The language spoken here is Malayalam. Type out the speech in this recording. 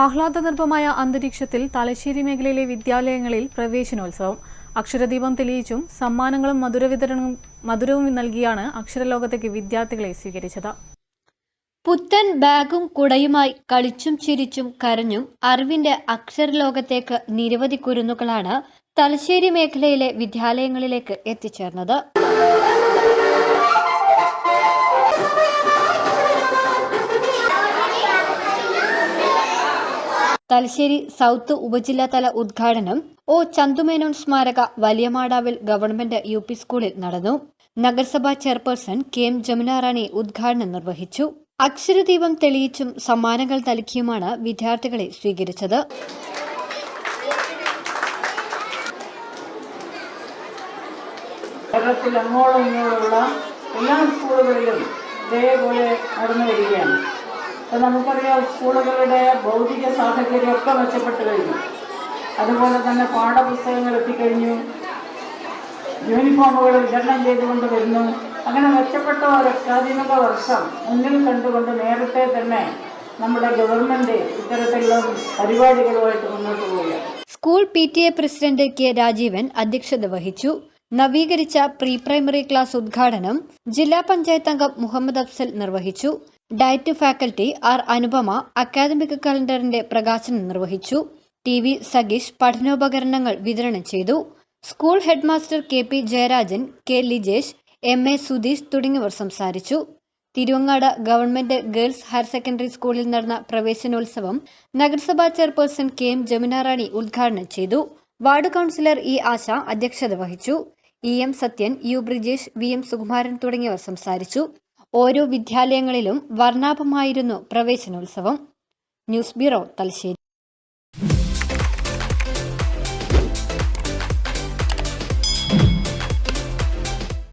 ആഹ്ലാദനിർഭമായ അന്തരീക്ഷത്തിൽ തലശ്ശേരി മേഖലയിലെ വിദ്യാലയങ്ങളിൽ പ്രവേശനോത്സവം. അക്ഷരദീപം തെളിയിച്ചും സമ്മാനങ്ങളും മധുരവിതരണവും മധുരവും നൽകിയാണ് അക്ഷരലോകത്തേക്ക് വിദ്യാർത്ഥികളെ സ്വീകരിച്ചത്. പുത്തൻ ബാഗും കുടയുമായി കളിച്ചും ചിരിച്ചും കരഞ്ഞും അറിവിന്റെ അക്ഷരലോകത്തേക്ക് നിരവധി കുരുന്നുകളാണ് തലശ്ശേരി മേഖലയിലെ വിദ്യാലയങ്ങളിലേക്ക് എത്തിച്ചേർന്നത്. തലശ്ശേരി സൗത്ത് ഉപജില്ലാതല ഉദ്ഘാടനം ഒ ചന്തുമേനോൻ സ്മാരക വലിയമാടാവിൽ ഗവൺമെന്റ് യു പി സ്കൂളിൽ നടന്നു. നഗരസഭാ ചെയർപേഴ്സൺ കെ എം ജമുനാറാണി ഉദ്ഘാടനം നിർവഹിച്ചു. അക്ഷരദീപം തെളിയിച്ചും സമ്മാനങ്ങൾ നൽകിയുമാണ് വിദ്യാർത്ഥികളെ സ്വീകരിച്ചത്. കേരളത്തിൽ അങ്ങോളം ഇങ്ങോളമുള്ള എല്ലാ സ്കൂളുകളിലും ഇതേപോലെ നടന്നു വരികയാണ്. അപ്പം നമുക്കറിയാം സ്കൂളുകളുടെ ഭൗതിക സാഹചര്യമൊക്കെ മെച്ചപ്പെട്ട് കഴിഞ്ഞു. അതുപോലെ തന്നെ പാഠപുസ്തകങ്ങൾ എത്തിക്കഴിഞ്ഞു. യൂണിഫോമുകൾ വിതരണം ചെയ്തുകൊണ്ട് വരുന്നു. അങ്ങനെ മെച്ചപ്പെട്ട ഒരു വർഷം മുന്നിൽ കണ്ടുകൊണ്ട് നേരത്തെ തന്നെ നമ്മുടെ ഗവൺമെന്റ് ഇത്തരത്തിലുള്ള പരിപാടികളുമായിട്ട് മുന്നോട്ട് പോവുകയാണ്. School P T A president K Rajeevan അധ്യക്ഷത വഹിച്ചു. നവീകരിച്ച പ്രീ പ്രൈമറി ക്ലാസ് ഉദ്ഘാടനം ജില്ലാ പഞ്ചായത്ത് അംഗം മുഹമ്മദ് അഫ്സൽ നിർവഹിച്ചു. Diet faculty R Anupama academic കലണ്ടറിന്റെ പ്രകാശനം നിർവഹിച്ചു. ടി വി സഗീഷ് പഠനോപകരണങ്ങൾ വിതരണം ചെയ്തു. School headmaster K P Jayarajan K Lijesh M A Sudheesh തുടങ്ങിയവർ സംസാരിച്ചു. Thiruvangad government girls higher secondary സ്കൂളിൽ നടന്ന പ്രവേശനോത്സവം നഗരസഭാ ചെയർപേഴ്സൺ കെ എം ജമുനാറാണി ഉദ്ഘാടനം ചെയ്തു. വാർഡ് കൗൺസിലർ ഇ ആശ അധ്യക്ഷത വഹിച്ചു. E M Sathyan U Brijesh V M Sukumaran തുടങ്ങിയവർ സംസാരിച്ചു. ഓരോ വിദ്യാലയങ്ങളിലും വർണാഭമായിരുന്നു പ്രവേശനോത്സവം. News bureau Thalassery.